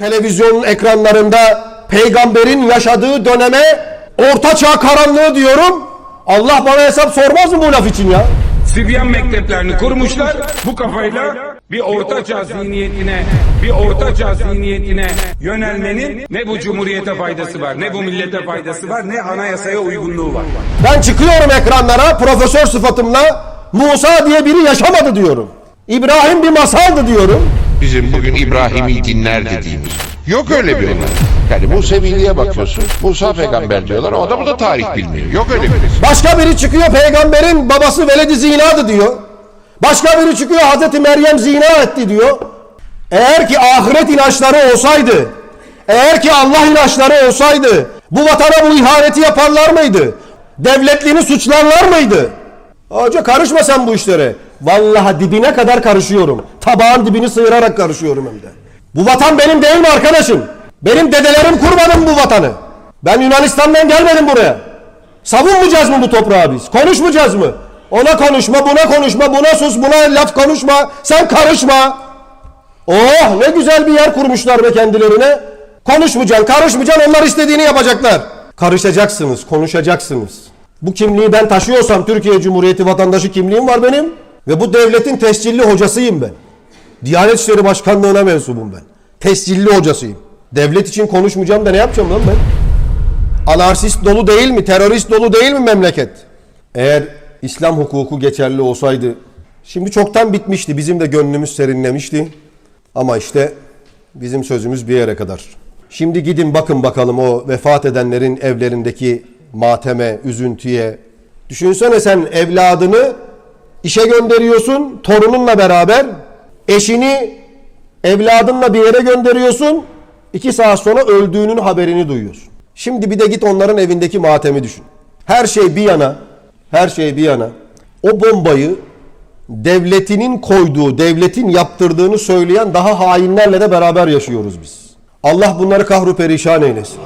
televizyonun ekranlarında peygamberin yaşadığı döneme orta çağ karanlığı diyorum. Allah bana hesap sormaz mı bu laf için ya? Sibyan mekteplerini kurmuşlar. Bu kafayla bir ortaçağ zihniyetine, bir ortaçağ zihniyetine yönelmenin ne bu cumhuriyete faydası var, ne bu millete faydası var, ne anayasaya uygunluğu var. Ben çıkıyorum ekranlara profesör sıfatımla Musa diye biri yaşamadı diyorum. İbrahim bir masaldı diyorum. Bizim bugün İbrahimi dinler dediğimiz. Yok öyle bir olay. Yani Museviliğe bakıyorsun. Musa peygamber diyorlar. O adamı da tarih bilmiyor. Yok öyle birisi. Başka biri çıkıyor peygamberin babası veledi zinadı diyor. Başka biri çıkıyor Hazreti Meryem zina etti diyor. Eğer ki ahiret inançları olsaydı, eğer ki Allah inançları olsaydı bu vatana bu ihaneti yaparlar mıydı? Devletliğini suçlarlar mıydı? Hoca karışma sen bu işlere. Vallahi dibine kadar karışıyorum. Tabağın dibini sıyırarak karışıyorum hem de. Bu vatan benim değil mi arkadaşım? Benim dedelerim kurmadı mı bu vatanı? Ben Yunanistan'dan gelmedim buraya. Savunmayacağız mı bu toprağı biz? Konuşmayacağız mı? Ona konuşma, buna konuşma, buna sus, buna laf konuşma. Sen karışma. Oh ne güzel bir yer kurmuşlar be kendilerine. Konuşmayacaksın, karışmayacaksın, onlar istediğini yapacaklar. Karışacaksınız, konuşacaksınız. Bu kimliği ben taşıyorsam Türkiye Cumhuriyeti vatandaşı kimliğim var benim. Ve bu devletin tescilli hocasıyım ben. Diyanet İşleri Başkanlığı'na mensubum ben. Tescilli hocasıyım. Devlet için konuşmayacağım da ne yapacağım lan ben? Anarşist dolu değil mi? Terörist dolu değil mi memleket? Eğer İslam hukuku geçerli olsaydı şimdi çoktan bitmişti. Bizim de gönlümüz serinlemişti. Ama işte bizim sözümüz bir yere kadar. Şimdi gidin bakın bakalım o vefat edenlerin evlerindeki mateme, üzüntüye. Düşünsene sen evladını işe gönderiyorsun torununla beraber. Eşini evladınla bir yere gönderiyorsun. iki saat sonra öldüğünün haberini duyuyorsun. Şimdi bir de git onların evindeki matemi düşün. Her şey bir yana, her şey bir yana. O bombayı devletinin koyduğu, devletin yaptırdığını söyleyen daha hainlerle de beraber yaşıyoruz biz. Allah bunları kahru perişan eylesin.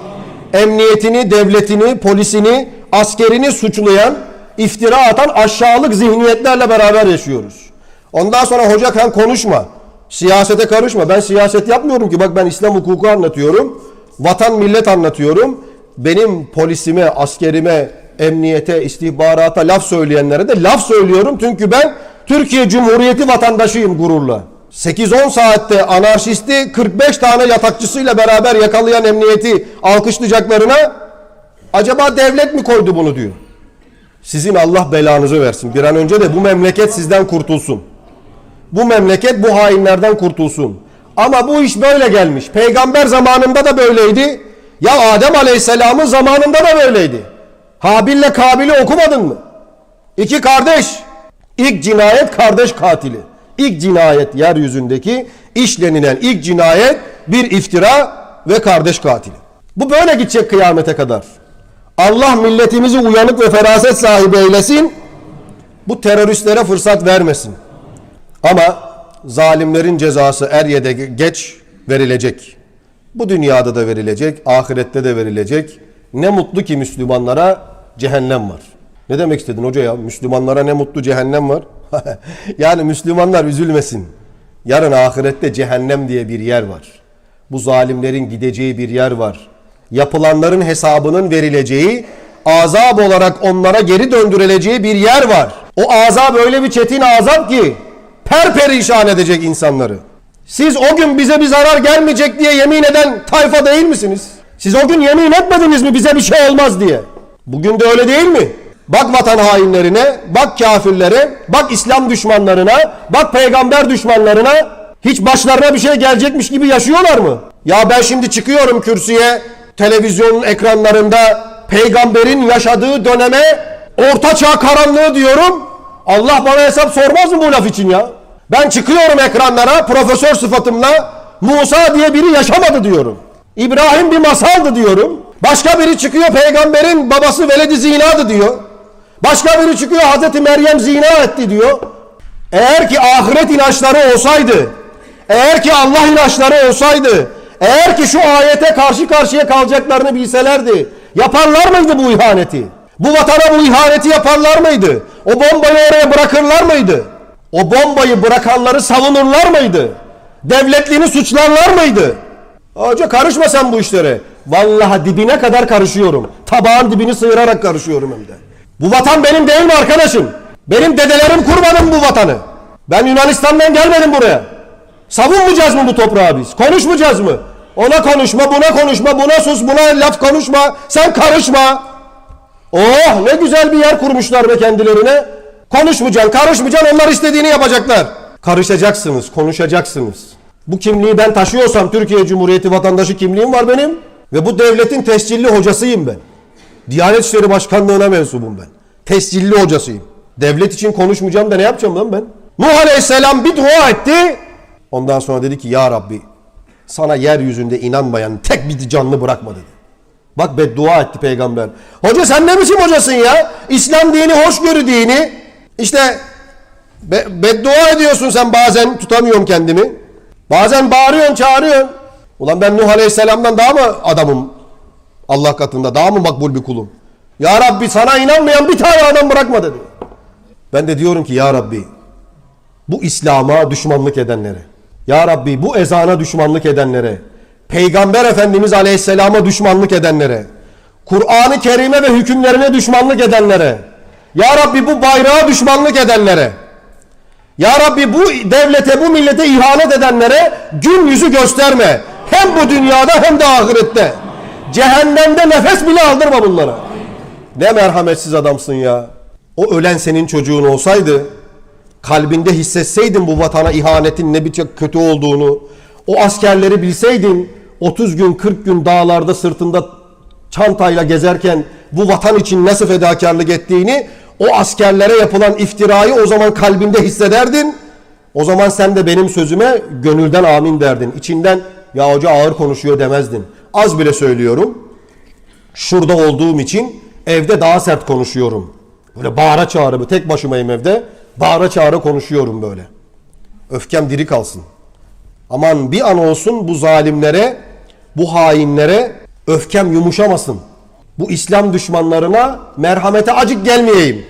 Emniyetini, devletini, polisini, askerini suçlayan, iftira atan aşağılık zihniyetlerle beraber yaşıyoruz. Ondan sonra hoca kan konuşma. Siyasete karışma. Ben siyaset yapmıyorum ki. Bak ben İslam hukuku anlatıyorum. Vatan millet anlatıyorum. Benim polisime, askerime, emniyete, istihbarata laf söyleyenlere de laf söylüyorum. Çünkü ben Türkiye Cumhuriyeti vatandaşıyım gururla. 8-10 saatte anarşisti 45 tane yatakçısıyla beraber yakalayan emniyeti alkışlayacaklarına acaba devlet mi koydu bunu diyor. Sizin Allah belanızı versin. Bir an önce de bu memleket sizden kurtulsun. Bu memleket bu hainlerden kurtulsun. Ama bu iş böyle gelmiş. Peygamber zamanında da böyleydi. Ya Adem Aleyhisselam'ın zamanında da böyleydi. Habil'le Kabil'i okumadın mı? İki kardeş. İlk cinayet kardeş katili. İlk cinayet yeryüzündeki işlenilen ilk cinayet bir iftira ve kardeş katili. Bu böyle gidecek kıyamete kadar. Allah milletimizi uyanık ve feraset sahibi eylesin. Bu teröristlere fırsat vermesin. Ama zalimlerin cezası er ya da geç verilecek. Bu dünyada da verilecek, ahirette de verilecek. Ne mutlu ki Müslümanlara cehennem var. Ne demek istedin hoca ya? Müslümanlara ne mutlu cehennem var. yani Müslümanlar üzülmesin. Yarın ahirette cehennem diye bir yer var. Bu zalimlerin gideceği bir yer var. Yapılanların hesabının verileceği, azap olarak onlara geri döndürüleceği bir yer var. O azap öyle bir çetin azap ki perperişan edecek insanları. Siz o gün bize bir zarar gelmeyecek diye yemin eden tayfa değil misiniz? Siz o gün yemin etmediniz mi bize bir şey olmaz diye? Bugün de öyle değil mi? Bak vatan hainlerine, bak kafirlere, bak İslam düşmanlarına, bak peygamber düşmanlarına hiç başlarına bir şey gelecekmiş gibi yaşıyorlar mı? Ya ben şimdi çıkıyorum kürsüye, televizyonun ekranlarında peygamberin yaşadığı döneme orta çağ karanlığı diyorum. Allah bana hesap sormaz mı bu laf için ya? Ben çıkıyorum ekranlara profesör sıfatımla Musa diye biri yaşamadı diyorum. İbrahim bir masaldı diyorum. Başka biri çıkıyor peygamberin babası veledi zinadı diyor. Başka biri çıkıyor Hazreti Meryem zina etti diyor. Eğer ki ahiret inançları olsaydı, eğer ki Allah inançları olsaydı, eğer ki şu ayete karşı karşıya kalacaklarını bilselerdi, yaparlar mıydı bu ihaneti? Bu vatana bu ihaneti yaparlar mıydı? O bombayı oraya bırakırlar mıydı? O bombayı bırakanları savunurlar mıydı? Devletliğini suçlarlar mıydı? Hoca karışma sen bu işlere. Vallahi dibine kadar karışıyorum. Tabağın dibini sıyırarak karışıyorum hem de. Bu vatan benim değil mi arkadaşım? Benim dedelerim kurmadı bu vatanı? Ben Yunanistan'dan gelmedim buraya. Savunmayacağız mı bu toprağı biz? Konuşmayacağız mı? Ona konuşma, buna konuşma, buna sus, buna laf konuşma. Sen karışma. Oh ne güzel bir yer kurmuşlar be kendilerine. Konuşmayacaksın, karışmayacaksın, onlar istediğini yapacaklar. Karışacaksınız, konuşacaksınız. Bu kimliği ben taşıyorsam Türkiye Cumhuriyeti vatandaşı kimliğim var benim. Ve bu devletin tescilli hocasıyım ben. Diyanet İşleri Başkanlığı'na mensubum ben. Tescilli hocasıyım. Devlet için konuşmayacağım da ne yapacağım lan ben? Nuh Aleyhisselam bir dua etti. Ondan sonra dedi ki ya Rabbi sana yeryüzünde inanmayan tek bir canlı bırakma dedi. Bak beddua etti peygamber. Hoca sen ne biçim hocasın ya? İslam dini hoşgörü dini. İşte be, beddua ediyorsun sen bazen tutamıyorum kendimi. Bazen bağırıyorsun çağırıyorsun. Ulan ben Nuh Aleyhisselam'dan daha mı adamım? Allah katında daha mı makbul bir kulum? Ya Rabbi sana inanmayan bir tane adam bırakma dedi. Ben de diyorum ki ya Rabbi bu İslam'a düşmanlık edenlere, Ya Rabbi bu ezana düşmanlık edenlere, Peygamber Efendimiz Aleyhisselam'a düşmanlık edenlere, Kur'an-ı Kerim'e ve hükümlerine düşmanlık edenlere, Ya Rabbi bu bayrağa düşmanlık edenlere, Ya Rabbi bu devlete, bu millete ihanet edenlere gün yüzü gösterme. Hem bu dünyada hem de ahirette. Cehennemde nefes bile aldırma bunlara. Ne merhametsiz adamsın ya. O ölen senin çocuğun olsaydı, kalbinde hissetseydin bu vatana ihanetin ne biçim kötü olduğunu, o askerleri bilseydin, 30 gün 40 gün dağlarda sırtında çantayla gezerken bu vatan için nasıl fedakarlık ettiğini, o askerlere yapılan iftirayı o zaman kalbinde hissederdin. O zaman sen de benim sözüme gönülden amin derdin. İçinden ya hoca ağır konuşuyor demezdin. Az bile söylüyorum. Şurada olduğum için evde daha sert konuşuyorum. Böyle bağıra çağrı, tek başımayım evde. Bağıra çağrı konuşuyorum böyle. Öfkem diri kalsın. Aman bir an olsun bu zalimlere, bu hainlere öfkem yumuşamasın. Bu İslam düşmanlarına merhamete acık gelmeyeyim.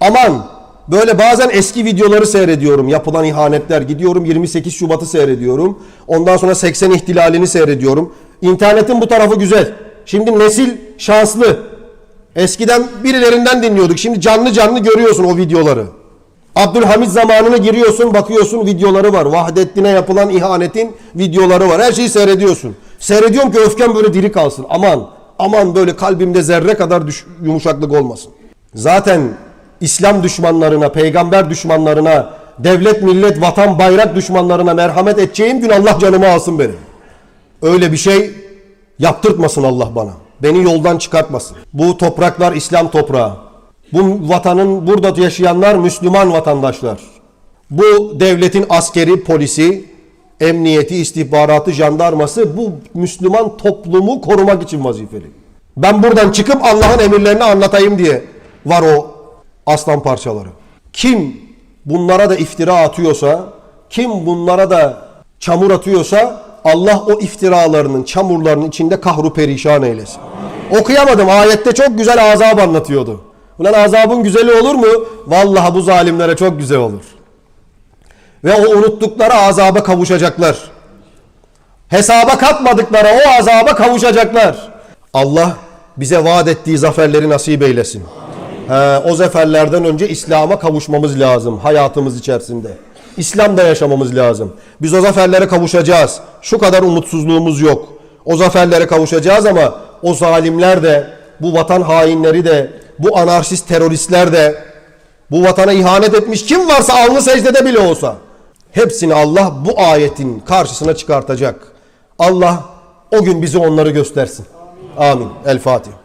Aman böyle bazen eski videoları seyrediyorum. Yapılan ihanetler. Gidiyorum 28 Şubat'ı seyrediyorum. Ondan sonra 80 ihtilalini seyrediyorum. İnternetin bu tarafı güzel. Şimdi nesil şanslı. Eskiden birilerinden dinliyorduk. Şimdi canlı canlı görüyorsun o videoları. Abdülhamit zamanına giriyorsun bakıyorsun videoları var. Vahdettin'e yapılan ihanetin videoları var. Her şeyi seyrediyorsun. Seyrediyorum ki öfkem böyle diri kalsın. Aman aman böyle kalbimde zerre kadar düş- yumuşaklık olmasın. Zaten İslam düşmanlarına, peygamber düşmanlarına, devlet, millet, vatan, bayrak düşmanlarına merhamet edeceğim gün Allah canımı alsın benim. Öyle bir şey yaptırtmasın Allah bana. Beni yoldan çıkartmasın. Bu topraklar İslam toprağı. Bu vatanın burada yaşayanlar Müslüman vatandaşlar. Bu devletin askeri, polisi, emniyeti, istihbaratı, jandarması bu Müslüman toplumu korumak için vazifeli. Ben buradan çıkıp Allah'ın emirlerini anlatayım diye var o aslan parçaları. Kim bunlara da iftira atıyorsa, kim bunlara da çamur atıyorsa Allah o iftiralarının, çamurlarının içinde kahru perişan eylesin. Okuyamadım. Ayette çok güzel azab anlatıyordu. Ulan azabın güzeli olur mu? Vallahi bu zalimlere çok güzel olur. Ve o unuttukları azaba kavuşacaklar. Hesaba katmadıkları o azaba kavuşacaklar. Allah bize vaat ettiği zaferleri nasip eylesin. He, o zaferlerden önce İslam'a kavuşmamız lazım hayatımız içerisinde. İslam'da yaşamamız lazım. Biz o zaferlere kavuşacağız. Şu kadar umutsuzluğumuz yok. O zaferlere kavuşacağız ama o zalimler de, bu vatan hainleri de, bu anarşist teröristler de, bu vatana ihanet etmiş kim varsa alnı secdede bile olsa hepsini Allah bu ayetin karşısına çıkartacak. Allah o gün bize onları göstersin. Amin. El Fatiha.